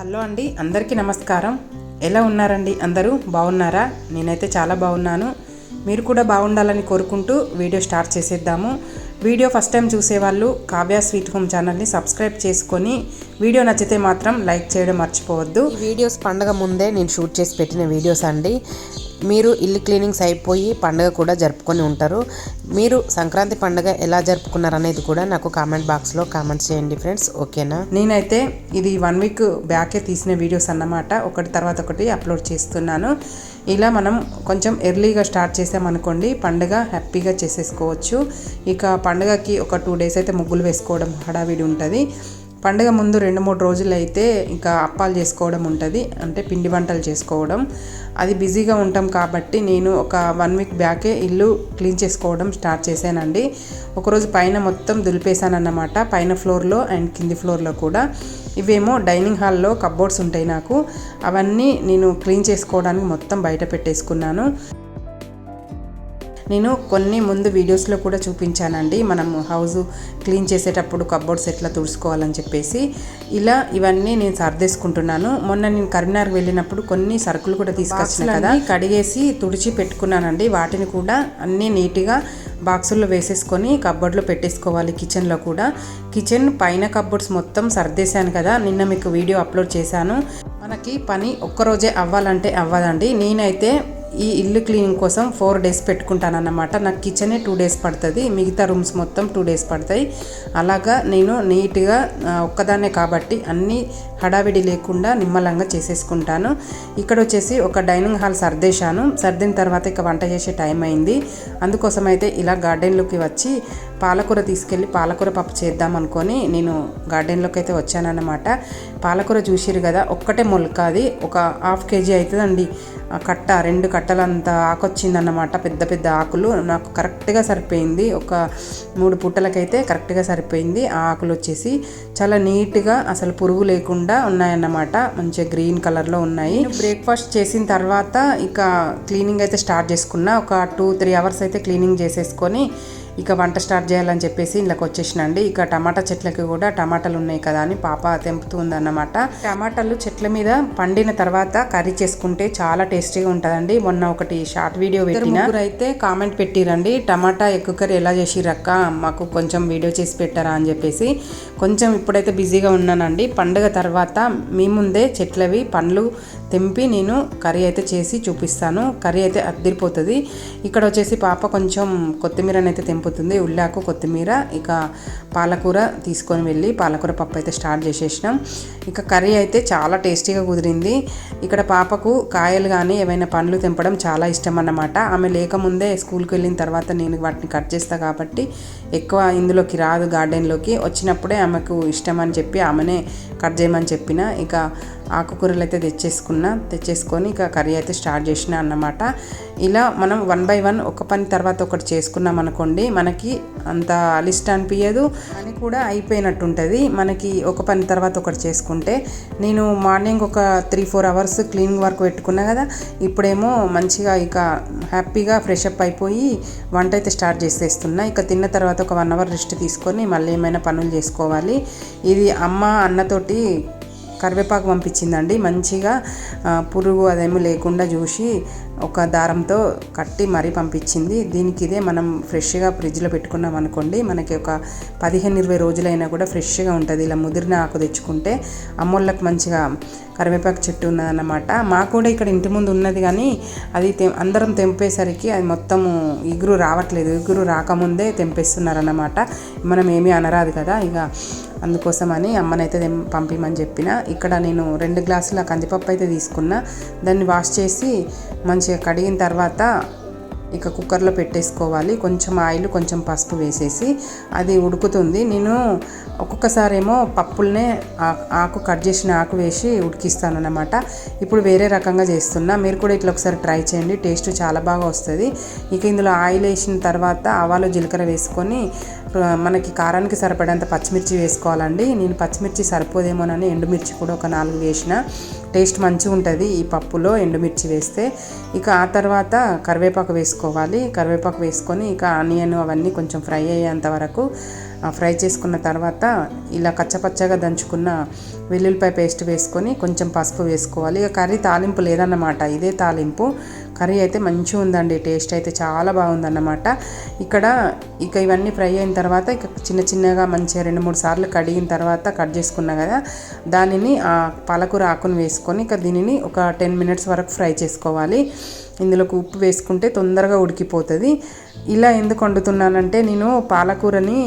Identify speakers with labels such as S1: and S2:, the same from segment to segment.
S1: Hello అండి అందరికీ నమస్కారం. ఎలా ఉన్నారండి అందరూ? బాగున్నారా? నేనైతే చాలా బాగున్నాను. మీరు కూడా బాగుండాలని కోరుకుంటూ వీడియో స్టార్ట్ చేసేద్దాము. వీడియో ఫస్ట్ టైం చూసేవాళ్ళు కావ్య స్వీట్ హోమ్ ఛానల్ని సబ్స్క్రైబ్ చేసుకొని వీడియో నచ్చితే మాత్రం లైక్ చేయడం మర్చిపోవద్దు.
S2: వీడియోస్ పండగ ముందే నేను షూట్ చేసి పెట్టిన వీడియోస్ అండి. మీరు ఇల్లు క్లీనింగ్స్ అయిపోయి పండుగ కూడా జరుపుకొని ఉంటారు. మీరు సంక్రాంతి పండుగ ఎలా జరుపుకున్నారు అనేది కూడా నాకు కామెంట్ బాక్స్లో కామెంట్స్ చేయండి ఫ్రెండ్స్. ఓకేనా?
S1: నేనైతే ఇది వన్ వీక్ బ్యాకే తీసిన వీడియోస్ అన్నమాట. ఒకటి తర్వాత ఒకటి అప్లోడ్ చేస్తున్నాను. ఇలా మనం కొంచెం ఎర్లీగా స్టార్ట్ చేసామనుకోండి పండుగ హ్యాపీగా చేసేసుకోవచ్చు. ఇక పండుగకి ఒక టూ డేస్ అయితే ముగ్గులు వేసుకోవడం హడావిడి ఉంటుంది. పండుగ ముందు రెండు మూడు రోజులు అయితే ఇంకా అప్పాలు చేసుకోవడం ఉంటుంది. అంటే పిండి వంటలు చేసుకోవడం. అది బిజీగా ఉంటాం కాబట్టి నేను ఒక వన్ వీక్ బ్యాకే ఇల్లు క్లీన్ చేసుకోవడం స్టార్ట్ చేశానండి. ఒకరోజు పైన మొత్తం దులిపేశానన్నమాట. పైన ఫ్లోర్లో అండ్ కింది ఫ్లోర్లో కూడా. ఇవేమో డైనింగ్ హాల్లో కబ్బోర్డ్స్ ఉంటాయి నాకు. అవన్నీ నేను క్లీన్ చేసుకోవడానికి మొత్తం బయట పెట్టేసుకున్నాను. నేను కొన్ని ముందు వీడియోస్లో కూడా చూపించానండి. మనం హౌస్ క్లీన్ చేసేటప్పుడు కబ్బోర్డ్స్ ఎట్లా తుడుచుకోవాలని చెప్పేసి. ఇలా ఇవన్నీ నేను సర్దేసుకుంటున్నాను. మొన్న నేను కరీంనగర్ వెళ్ళినప్పుడు కొన్ని సరుకులు కూడా తీసుకొచ్చిన కదా. కడిగేసి తుడిచి పెట్టుకున్నానండి. వాటిని కూడా అన్నీ నీట్గా బాక్సుల్లో వేసేసుకొని కబ్బోర్డ్లో పెట్టేసుకోవాలి కిచెన్లో కూడా. కిచెన్ పైన కబ్బోర్డ్స్ మొత్తం సర్దేశాను కదా. నిన్న మీకు వీడియో అప్లోడ్ చేశాను. మనకి పని ఒక్కరోజే అవ్వాలంటే అవ్వదండి. నేనైతే ఈ ఇల్లు క్లీనింగ్ కోసం ఫోర్ డేస్ పెట్టుకుంటానన్నమాట. నాకు కిచెనే టూ డేస్ పడుతుంది. మిగతా రూమ్స్ మొత్తం టూ డేస్ పడతాయి. అలాగా నేను నీట్గా ఒక్కదాన్నే కాబట్టి అన్నీ హడావిడి లేకుండా నిమ్మలంగా చేసేసుకుంటాను. ఇక్కడ వచ్చేసి ఒక డైనింగ్ హాల్ సర్దేశాను. సర్దిన తర్వాత ఇక వంట చేసే టైం అయింది. అందుకోసం అయితే ఇలా గార్డెన్లోకి వచ్చి పాలకూర తీసుకెళ్ళి పాలకూర పప్పు చేద్దాం అనుకొని నేను గార్డెన్లోకి అయితే వచ్చానన్నమాట. పాలకూర చూసిరు కదా ఒక్కటే మొలక అది ఒక హాఫ్ కేజీ అవుతుందండి ఆ కట్ట రెండు కట్టలంత ఆకు వచ్చిందన్నమాట పెద్ద పెద్ద ఆకులు. నాకు కరెక్ట్గా సరిపోయింది. ఒక మూడు పుట్టలకైతే కరెక్ట్గా సరిపోయింది. ఆ ఆకులు వచ్చేసి చాలా నీట్గా అసలు పురుగు లేకుండా ఉన్నాయన్నమాట. మంచిగా గ్రీన్ కలర్లో ఉన్నాయి. బ్రేక్ఫాస్ట్ చేసిన తర్వాత ఇక క్లీనింగ్ అయితే స్టార్ట్ చేసుకున్నా. ఒక టూ త్రీ అవర్స్ అయితే క్లీనింగ్ చేసేసుకొని ఇక వంట స్టార్ట్ చేయాలని చెప్పేసి ఇంట్లోకి వచ్చేసినండి. ఇక టమాటా చెట్లకి కూడా టమాటాలు ఉన్నాయి కదా అని పాప తెంపుతూ ఉందన్నమాట టమాటాలు చెట్ల మీద పండిన తర్వాత కర్రీ చేసుకుంటే చాలా టేస్టీగా ఉంటుందండి. మొన్న ఒకటి షార్ట్ వీడియో పెట్టిన అయితే కామెంట్ పెట్టిరండి టమాటా ఎక్కువ కర్రీ ఎలా చేసిరక్క మాకు కొంచెం వీడియో చేసి పెట్టారా అని చెప్పేసి. కొంచెం ఇప్పుడైతే బిజీగా ఉన్నానండి. పండుగ తర్వాత మీ ముందే చెట్లవి పండ్లు తెంపి నేను కర్రీ అయితే చేసి చూపిస్తాను. కర్రీ అయితే అద్దరిపోతుంది. ఇక్కడ వచ్చేసి పాప కొంచెం కొత్తిమీరని అయితే తెంపుతుంది ఉల్లాకు కొత్తిమీర ఇక పాలకూర తీసుకొని వెళ్ళి పాలకూర పప్పు అయితే స్టార్ట్ చేసేసినాం. ఇక కర్రీ అయితే చాలా టేస్టీగా కుదిరింది. ఇక్కడ పాపకు కాయలు కానీ ఏమైనా పండ్లు తెంపడం చాలా ఇష్టం అన్నమాట. ఆమె లేకముందే స్కూల్కి వెళ్ళిన తర్వాత నేను వాటిని కట్ చేస్తా కాబట్టి ఎక్కువ ఇందులోకి రాదు గార్డెన్లోకి. వచ్చినప్పుడే ఆమెకు ఇష్టం అని చెప్పి ఆమెనే కట్ చేయమని చెప్పిన ఇక ఆకుకూరలు అయితే తెచ్చేసుకున్నా తెచ్చేసుకొని ఇక కర్రీ అయితే స్టార్ట్ చేసిన అన్నమాట. ఇలా మనం వన్ బై వన్ ఒక పని తర్వాత ఒకటి చేసుకున్నాం అనుకోండి మనకి అంత అలిస్ట్ అనిపించదు అని కూడా అయిపోయినట్టు ఉంటుంది మనకి ఒక పని తర్వాత ఒకటి చేసుకుంటే నేను మార్నింగ్ ఒక three four hours cleaning work పెట్టుకున్నా కదా ఇప్పుడేమో మంచిగా ఇక హ్యాపీగా ఫ్రెష్ అప్ అయిపోయి వంట అయితే స్టార్ట్ చేసేస్తున్నా. ఇక తిన్న తర్వాత ఒక వన్ అవర్ రెస్ట్ తీసుకొని మళ్ళీ ఏమైనా పనులు చేసుకోవాలి. ఇది అమ్మ అన్నతోటి కరివేపాకు పంపించిందండి. మంచిగా పురుగు అదేమీ లేకుండా చూసి ఒక దారంతో కట్టి మరీ పంపించింది. దీనికి ఇదే మనం ఫ్రెష్గా ఫ్రిడ్జ్లో పెట్టుకున్నాం అనుకోండి మనకి ఒక పదిహేను ఇరవై రోజులైనా కూడా ఫ్రెష్గా ఉంటుంది. ఇలా ముదిరిన ఆకు తెచ్చుకుంటే అమ్మోళ్ళకి మంచిగా కరివేపాకు చెట్టు ఉన్నదన్నమాట. మాకు కూడా ఇక్కడ ఇంటి ముందు ఉన్నది కానీ అది తె అందరం తెంపేసరికి అది మొత్తము ఇగురు రావట్లేదు. ఇగురు రాకముందే తెంపేస్తున్నారన్నమాట. మనం ఏమీ అనరాదు కదా. ఇక అందుకోసమని అమ్మనైతే పంపిమని చెప్పిన. ఇక్కడ నేను రెండు గ్లాసుల కందిపప్పు అయితే తీసుకున్నా. దాన్ని వాష్ చేసి మంచిగా కడిగిన తర్వాత ఇక కుక్కర్లో పెట్టేసుకోవాలి. కొంచెం ఆయిల్ కొంచెం పసుపు వేసేసి అది ఉడుకుతుంది. నేను ఒక్కొక్కసారి ఏమో పప్పులనే ఆకు కట్ చేసిన ఆకు వేసి ఉడికిస్తాను అనమాట ఇప్పుడు వేరే రకంగా చేస్తున్నా. మీరు కూడా ఇట్లా ఒకసారి ట్రై చేయండి. టేస్ట్ చాలా బాగా వస్తుంది. ఇక ఇందులో ఆయిల్ వేసిన తర్వాత ఆవాలు జీలకర్ర వేసుకొని మనకి కారానికి సరిపడేంత పచ్చిమిర్చి వేసుకోవాలండి. నేను పచ్చిమిర్చి సరిపోదేమోనని ఎండుమిర్చి కూడా ఒక నాలుగు వేసిన. టేస్ట్ మంచిగా ఉంటుంది. ఈ పప్పులో ఎండుమిర్చి వేస్తే ఇక ఆ తర్వాత కరివేపాకు వేసుకోవాలి. కరివేపాకు వేసుకొని ఇక ఆనియన్ అవన్నీ కొంచెం ఫ్రై అయ్యేంత వరకు ఫ్రై చేసుకున్న తర్వాత ఇలా కచ్చపచ్చగా దంచుకున్న వెల్లుల్లిపాయ పేస్ట్ వేసుకొని కొంచెం పసుపు వేసుకోవాలి. ఇక కర్రీ తాలింపు లేదన్నమాట ఇదే తాలింపు. కర్రీ అయితే మంచిగా ఉందండి టేస్ట్ అయితే చాలా బాగుందన్నమాట. ఇక్కడ ఇక ఇవన్నీ ఫ్రై అయిన తర్వాత ఇక చిన్న చిన్నగా మంచిగా రెండు మూడు సార్లు కడిగిన తర్వాత కట్ చేసుకున్నా కదా దానిని ఆ పాలకూర ఆకును వేసుకొని ఇక దీనిని ఒక టెన్ మినిట్స్ వరకు ఫ్రై చేసుకోవాలి. ఇందులోకి ఉప్పు వేసుకుంటే తొందరగా ఉడికిపోతుంది. ఇలా ఎందుకు వండుతున్నానంటే నేను పాలకూరని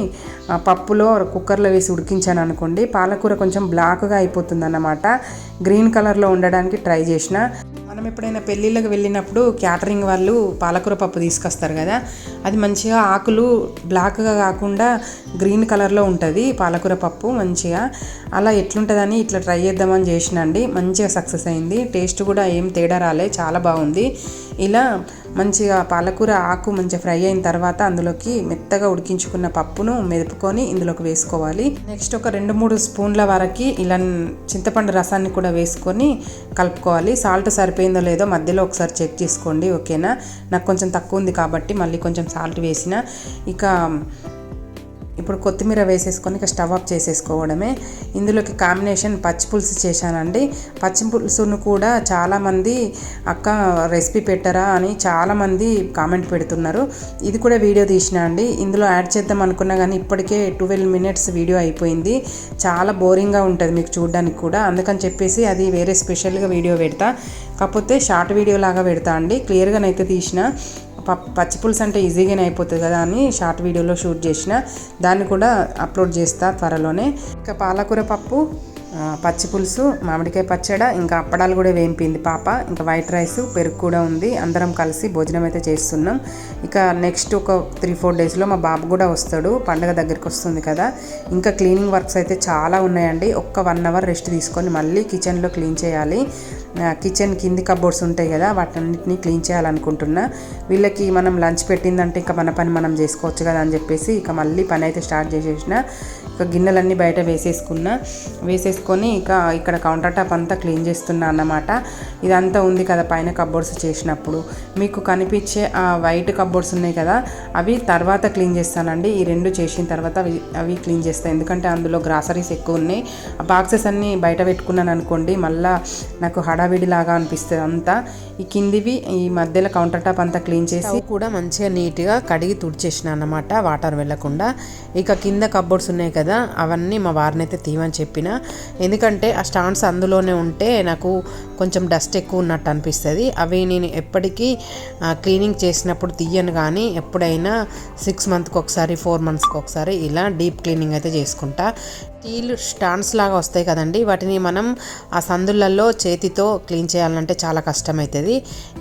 S1: పప్పులో కుక్కర్లో వేసి ఉడికించాను అనుకోండి పాలకూర కొంచెం బ్లాక్గా అయిపోతుంది అన్నమాట గ్రీన్ కలర్లో ఉండడానికి ట్రై చేసిన. మనం ఎప్పుడైనా పెళ్ళిళ్ళకి వెళ్ళినప్పుడు క్యాటరింగ్ వాళ్ళు పాలకూర పప్పు తీసుకొస్తారు కదా అది మంచిగా ఆకులు బ్లాక్గా కాకుండా గ్రీన్ కలర్లో ఉంటుంది పాలకూర పప్పు మంచిగా. అలా ఎట్లుంటుందని ఇట్లా ట్రై చేద్దామని చేసినండి మంచిగా సక్సెస్ అయింది. టేస్ట్ కూడా ఏం తేడా రాలే చాలా బాగుంది. ఇలా మంచిగా పాలకూర ఆకు మంచిగా ఫ్రై అయిన తర్వాత అందులోకి మెత్తగా ఉడికించుకున్న పప్పును మెదుపుకొని ఇందులోకి వేసుకోవాలి. నెక్స్ట్ ఒక రెండు మూడు స్పూన్ల వరకు ఇలా చింతపండు రసాన్ని కూడా వేసుకొని కలుపుకోవాలి. సాల్ట్ సరిపోయిందో లేదో మధ్యలో ఒకసారి చెక్ చేసుకోండి ఓకేనా? నాకు కొంచెం తక్కువ ఉంది కాబట్టి మళ్ళీ కొంచెం సాల్ట్ వేసిన. ఇక ఇప్పుడు కొత్తిమీర వేసేసుకొని ఇక స్టవ్ ఆఫ్ చేసేసుకోవడమే. ఇందులోకి కాంబినేషన్ పచ్చి పులుసు చేశానండి. పచ్చి పులుసును కూడా చాలామంది అక్క రెసిపీ పెట్టరా అని చాలామంది కామెంట్ పెడుతున్నారు. ఇది కూడా వీడియో తీసిన అండి. ఇందులో యాడ్ చేద్దాం అనుకున్నా కానీ ఇప్పటికే ట్వెల్వ్ మినిట్స్ వీడియో అయిపోయింది. చాలా బోరింగ్గా ఉంటుంది మీకు చూడడానికి కూడా. అందుకని చెప్పేసి అది వేరే స్పెషల్గా వీడియో పెడతా. కాకపోతే షార్ట్ వీడియో లాగా పెడతా అండి. క్లియర్గానైతే తీసిన. పచ్చి పులుసు అంటే ఈజీగానే అయిపోతుంది కదా అని షార్ట్ వీడియోలో షూట్ చేసిన. దాన్ని కూడా అప్లోడ్ చేస్తా త్వరలోనే. ఇంకా పాలకూర పప్పు పచ్చి పులుసు మామిడికాయ పచ్చడ ఇంకా అప్పడాలు కూడా వేయింపింది పాప. ఇంకా వైట్ రైస్ పెరుగు కూడా ఉంది. అందరం కలిసి భోజనం అయితే చేస్తున్నాం. ఇక నెక్స్ట్ ఒక త్రీ ఫోర్ డేస్లో మా బాబు కూడా వస్తాడు. పండగ దగ్గరికి వస్తుంది కదా. ఇంకా క్లీనింగ్ వర్క్స్ అయితే చాలా ఉన్నాయండి. ఒక్క వన్ అవర్ రెస్ట్ తీసుకొని మళ్ళీ కిచెన్లో క్లీన్ చేయాలి. కిచెన్ కింది కబోర్డ్స్ ఉంటాయి కదా వాటన్నిటిని క్లీన్ చేయాలనుకుంటున్నా. వీళ్ళకి మనం లంచ్ పెట్టిందంటే ఇంకా మన పని మనం చేసుకోవచ్చు కదా అని చెప్పేసి ఇక మళ్ళీ పని అయితే స్టార్ట్ చేసేసిన. ఇక గిన్నెలన్నీ బయట వేసేసుకున్నా. వేసేసుకొని ఇక ఇక్కడ కౌంటర్ టాప్ అంతా క్లీన్ చేస్తున్నా అన్నమాట. ఇదంతా ఉంది కదా పైన కబోర్డ్స్ చేసినప్పుడు. మీకు కనిపించే ఆ వైట్ కబోర్డ్స్ ఉన్నాయి కదా అవి తర్వాత క్లీన్ చేస్తానండి. ఈ రెండు చేసిన తర్వాత అవి అవి క్లీన్ చేస్తాను ఎందుకంటే అందులో గ్రాసరీస్ ఎక్కువ ఉన్నాయి. ఆ బాక్సెస్ అన్నీ బయట పెట్టుకున్నాను అనుకోండి మళ్ళా నాకు హడావిడి లాగా అనిపిస్తుంది అంతా. ఈ కిందివి ఈ మధ్యలో కౌంటర్ టాప్ అంతా క్లీన్ చేసి
S2: కూడా మంచిగా నీట్గా కడిగి తుడిచేసిన అన్నమాట వాటర్ వెళ్ళకుండా. ఇక కింద కబోర్డ్స్ ఉన్నాయి కదా అవన్నీ మా వారిని అయితే తీయమని చెప్పిన. ఎందుకంటే ఆ స్టాండ్స్ అందులోనే ఉంటే నాకు కొంచెం డస్ట్ ఎక్కువ ఉన్నట్టు అనిపిస్తుంది. అవి నేను ఎప్పటికీ క్లీనింగ్ చేసినప్పుడు తీయను కానీ ఎప్పుడైనా సిక్స్ మంత్కి ఒకసారి ఫోర్ మంత్స్కి ఒకసారి ఇలా డీప్ క్లీనింగ్ అయితే చేసుకుంటా. స్టీల్ స్టాండ్స్ లాగా వస్తాయి కదండి. వాటిని మనం ఆ సందులలో చేతితో క్లీన్ చేయాలంటే చాలా కష్టమవుతుంది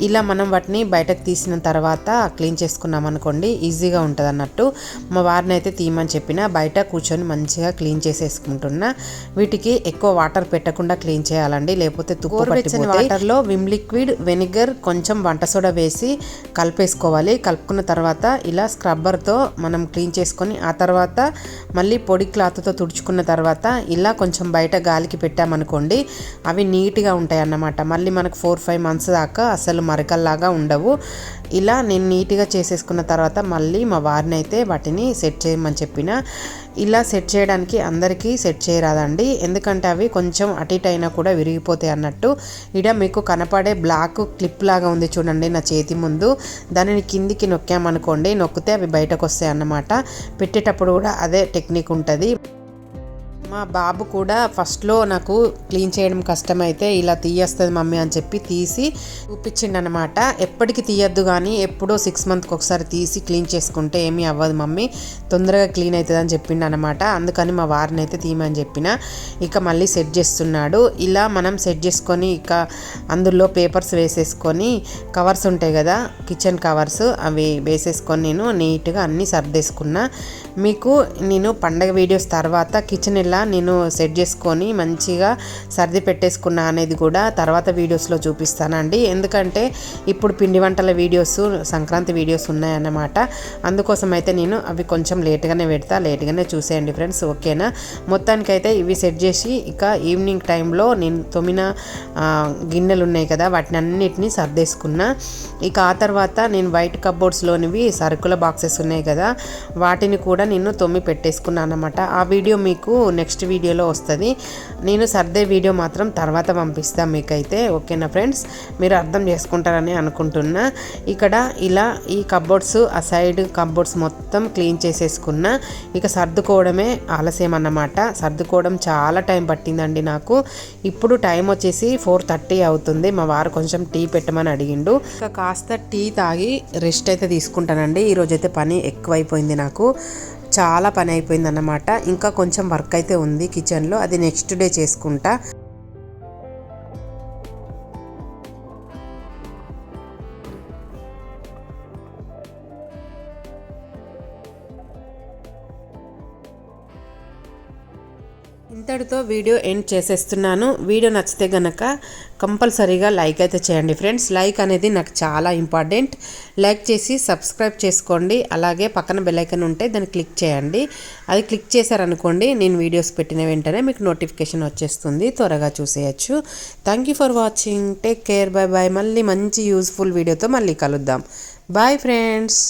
S2: ఇలా మనం వాటిని బయటకు తీసిన తర్వాత క్లీన్ చేసుకున్నాం అనుకోండి ఈజీగా ఉంటుంది అన్నట్టు మా వారిని అయితే తీయమని చెప్పిన బయట కూర్చొని మంచిగా క్లీన్ చేసేసుకుంటున్నా వీటికి ఎక్కువ వాటర్ పెట్టకుండా క్లీన్ చేయాలండి. లేకపోతే తుప్పు వాటర్లో విమ్ లిక్విడ్ వెనిగర్ కొంచెం వంట సోడా వేసి కలిపేసుకోవాలి. కలుపుకున్న తర్వాత ఇలా స్క్రబ్బర్తో మనం క్లీన్ చేసుకొని ఆ తర్వాత మళ్ళీ పొడి క్లాత్తో తుడుచుకున్న తర్వాత ఇలా కొంచెం బయట గాలికి పెట్టామనుకోండి అవి నీట్గా ఉంటాయి అన్నమాట మళ్ళీ మనకు ఫోర్ ఫైవ్ మంత్స్ దాకా అసలు మరకల్లాగా ఉండవు. ఇలా నేను నీట్గా చేసేసుకున్న తర్వాత మళ్ళీ మా వారిని అయితే వాటిని సెట్ చేయమని చెప్పిన ఇలా సెట్ చేయడానికి అందరికీ సెట్ చేయరాదండి. ఎందుకంటే అవి కొంచెం అటు ఇటు అయినా కూడా విరిగిపోతాయి అన్నట్టు. ఇడ మీకు కనపడే బ్లాక్ క్లిప్ లాగా ఉంది చూడండి నా చేతి ముందు. దానిని కిందికి నొక్కామనుకోండి నొక్కితే అవి బయటకు వస్తాయి అన్నమాట పెట్టేటప్పుడు కూడా అదే టెక్నిక్ ఉంటుంది. మా బాబు కూడా ఫస్ట్లో నాకు క్లీన్ చేయడం కష్టమైతే ఇలా తీయేస్తుంది మమ్మీ అని చెప్పి తీసి చూపించిండు అనమాట ఎప్పటికి తీయద్దు కానీ ఎప్పుడో సిక్స్ మంత్కి ఒకసారి తీసి క్లీన్ చేసుకుంటే ఏమీ అవ్వదు మమ్మీ. తొందరగా క్లీన్ అవుతుంది అని చెప్పిండు అనమాట అందుకని మా వారిని అయితే తీయమని చెప్పిన. ఇక మళ్ళీ సెట్ చేస్తున్నాడు. ఇలా మనం సెట్ చేసుకొని ఇక అందులో పేపర్స్ వేసేసుకొని కవర్స్ ఉంటాయి కదా కిచెన్ కవర్స్ అవి వేసేసుకొని నేను నీట్గా అన్నీ సర్దేసుకున్నా. మీకు నేను పండగ వీడియోస్ తర్వాత కిచెన్ ఎలా నేను సెట్ చేసుకొని మంచిగా సర్ది పెట్టేసుకున్నా అనేది కూడా తర్వాత వీడియోస్లో చూపిస్తానండి. ఎందుకంటే ఇప్పుడు పిండి వంటల వీడియోస్ సంక్రాంతి వీడియోస్ ఉన్నాయన్నమాట. అందుకోసం అయితే నేను అవి కొంచెం లేట్గానే పెడతా లేట్గానే చూసేయండి ఫ్రెండ్స్ ఓకేనా? మొత్తానికైతే ఇవి సెట్ చేసి ఇక ఈవినింగ్ టైంలో నేను తొమ్మిన గిన్నెలు ఉన్నాయి కదా వాటిని అన్నిటినీ సర్దేసుకున్నా. ఇక ఆ తర్వాత నేను వైట్ కబోర్డ్స్లోనివి సరుకుల బాక్సెస్ ఉన్నాయి కదా వాటిని కూడా నేను తొమ్మి పెట్టేసుకున్నాను అనమాట ఆ వీడియో మీకు నెక్స్ట్ నెక్స్ట్ వీడియోలో వస్తుంది. నేను సర్దే వీడియో మాత్రం తర్వాత పంపిస్తాను మీకైతే ఓకేనా ఫ్రెండ్స్? మీరు అర్థం చేసుకుంటారని అనుకుంటున్నా. ఇక్కడ ఇలా ఈ కబోర్డ్స్ ఆ సైడ్ కబోర్డ్స్ మొత్తం క్లీన్ చేసేసుకున్నా ఇక సర్దుకోవడమే ఆలస్యం అన్నమాట సర్దుకోవడం చాలా టైం పట్టిందండి నాకు. ఇప్పుడు టైం వచ్చేసి ఫోర్ థర్టీ అవుతుంది. మా వారు కొంచెం టీ పెట్టమని అడిగిండు. ఇక కాస్త టీ తాగి రెస్ట్ అయితే తీసుకుంటానండి. ఈరోజు అయితే పని ఎక్కువైపోయింది నాకు. చాలా పని అయిపోయింది అన్నమాట ఇంకా కొంచెం వర్క్ అయితే ఉంది కిచెన్లో అది నెక్స్ట్ డే చేసుకుంటా. ఇతడితో వీడియో ఎండ్ చేసేస్తున్నాను. వీడియో నచ్చితే గనక కంపల్సరీగా లైక్ అయితే చేయండి ఫ్రెండ్స్. లైక్ అనేది నాకు చాలా ఇంపార్టెంట్. లైక్ చేసి సబ్స్క్రైబ్ చేసుకోండి. అలాగే పక్కన బెల్లైకన్ ఉంటే దాన్ని క్లిక్ చేయండి. అది క్లిక్ చేశారనుకోండి నేను వీడియోస్ పెట్టిన వెంటనే మీకు నోటిఫికేషన్ వచ్చేస్తుంది. త్వరగా చూసేయచ్చు. Thank you for watching take care bye bye మళ్ళీ మంచి యూస్ఫుల్ వీడియోతో మళ్ళీ కలుద్దాం. Bye friends